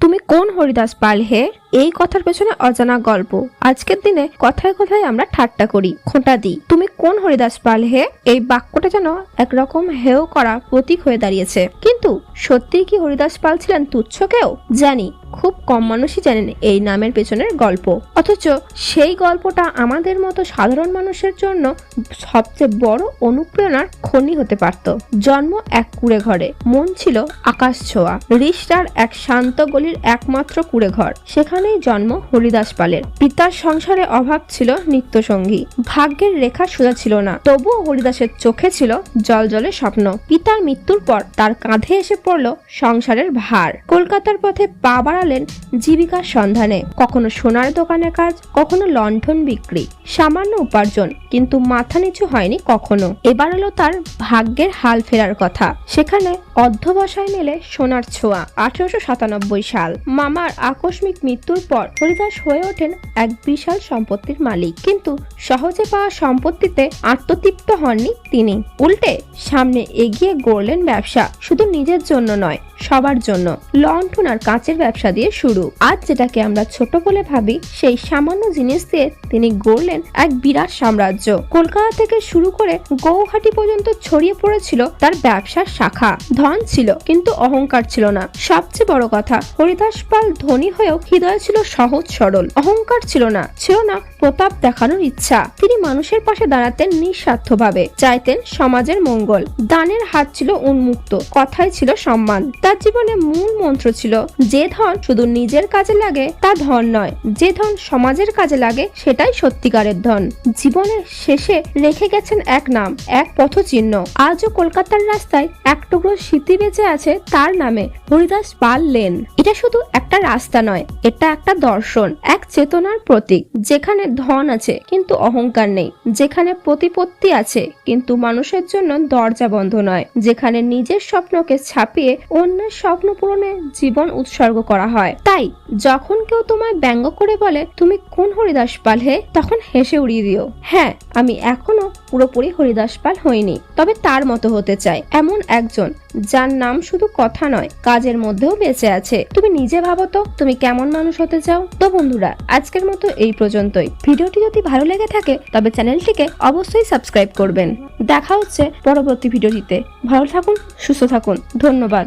তুমি কোন হরিদাস পাল হে? এই কথার পেছনে অজানা গল্প। আজকের দিনে কথায় কথায় আমরা ঠাট্টা করি, খোঁটা দিই। তুমি কোন হরিদাস পাল হে? এই বাক্যটা যেন একরকম হেও করা প্রতীক হয়ে দাঁড়িয়েছে। কিন্তু সত্যি কি হরিদাস পাল ছিলেন তুচ্ছ কেউ? জানি। খুব কম মানুষই জানেন এই নামের পেছনের গল্প। অথচ সেই গল্পটা আমাদের মতো সাধারণ মানুষের জন্য সবচেয়ে বড় অনুপ্রেরণার খনি হতে পারত। জন্ম এক কুড়ে ঘরে। মন ছিল আকাশ ছোঁয়া। রিস্টার এক শান্ত গলির একমাত্র কুড়ে ঘর। সেখানেই জন্ম হরিদাস পালের। পিতার সংসারে অভাব ছিল নিত্যসঙ্গী। ভাগ্যের রেখা সোজা ছিল না। তবুও হরিদাসের চোখে ছিল জল জলে স্বপ্ন। পিতার মৃত্যুর পর তার কাঁধে এসে পড়ল সংসারের ভার। কলকাতার পথে পা বাড়ালেন জীবিকার সন্ধানে। কখনো সোনার দোকানে কাজ, কখনো লন্ঠন বিক্রি। সামান্য উপার্জন, কিন্তু মাথা নিচু হয়নি কখনো। এবার হলো তার ভাগ্যের হাল ফেরার কথা। সেখানে অধ্যবসায় মেলে সোনার ছোঁয়া, আঠারোশো সাতানব্বই সাল। মামার আকস্মিক মৃত্যুর পর হরিদাস হয়ে ওঠেন এক বিশাল সম্পত্তির মালিক। কিন্তু সহজে পাওয়া সম্পত্তিতে আত্মতৃপ্ত হননি তিনি। উল্টে সামনে এগিয়ে গড়লেন ব্যবসা, শুধু নিজের জন্য নয়, সবার জন্য। লণ্ঠন আর কাঁচের ব্যবসা দিয়ে শুরু। আজ যেটাকে আমরা ছোট বলে ভাবি, সেই সামান্য জিনিস দিয়ে তিনি গড়লেন এক বিরাট সাম্রাজ্য। কলকাতা থেকে শুরু করে গৌহাটি পর্যন্ত ছড়িয়ে পড়েছিল তার ব্যবসার শাখা। ধন ছিল, কিন্তু অহংকার ছিল না। সবচেয়ে বড় কথা, হরিদাস পাল ধনী হয়েও হৃদয় ছিল সহজ সরল। অহংকার ছিল না ছিল না প্রতাপ দেখানোর ইচ্ছা। তিনি মানুষের পাশে দাঁড়াতেন নিঃস্বার্থভাবে, চাইতেন সমাজের মঙ্গল। দানের হাত ছিল উন্মুক্ত, কথাই ছিল সম্মান। তার জীবনে মূল মন্ত্র ছিল, যে ধন শুধু নিজের কাজে লাগে, তা ধন নয়। যে ধন সমাজের কাজে লাগে, সেটাই সত্যিকারের ধন। জীবনের শেষে রেখে গেছেন এক নাম, এক পথচিহ্ন। আজও কলকাতার রাস্তায় এক টুকরো স্মৃতি বেঁচে আছে তার নামে হরিদাস পাল লেন এটা শুধু একটা রাস্তা নয়, এটা একটা দর্শন, এক চেতনার প্রতীক। যেখানে ধন আছে, কিন্তু অহংকার নেই। যেখানে প্রতিপত্তি আছে, কিন্তু মানুষের জন্য দরজা বন্ধ নয়। যেখানে নিজের স্বপ্নকে ছাপিয়ে অন্যের স্বপ্ন পূরণে জীবন উৎসর্গ করা হয়। তাই, যখন কেউ তোমায় ব্যঙ্গ করে বলে, তুমি কোন হরিদাস পাল হে? তখন হেসে উড়িয়ে দিও। হ্যাঁ আমি এখনও পুরোপুরি হরিদাস পাল হইনি তবে তার মতো হতে চায় এমন একজন, যার নাম শুধু কথা নয়, কাজের মধ্যেও বেঁচে আছে। তুমি নিজে ভাবো তো, তুমি কেমন মানুষ হতে চাও? তো বন্ধুরা, আজকের মতো এই পর্যন্তই। ভিডিওটি যদি ভালো লেগে থাকে, তবে চ্যানেলটিকে অবশ্যই সাবস্ক্রাইব করবেন। দেখা হচ্ছে পরবর্তী ভিডিওটিতে। ভালো থাকুন, সুস্থ থাকুন। ধন্যবাদ।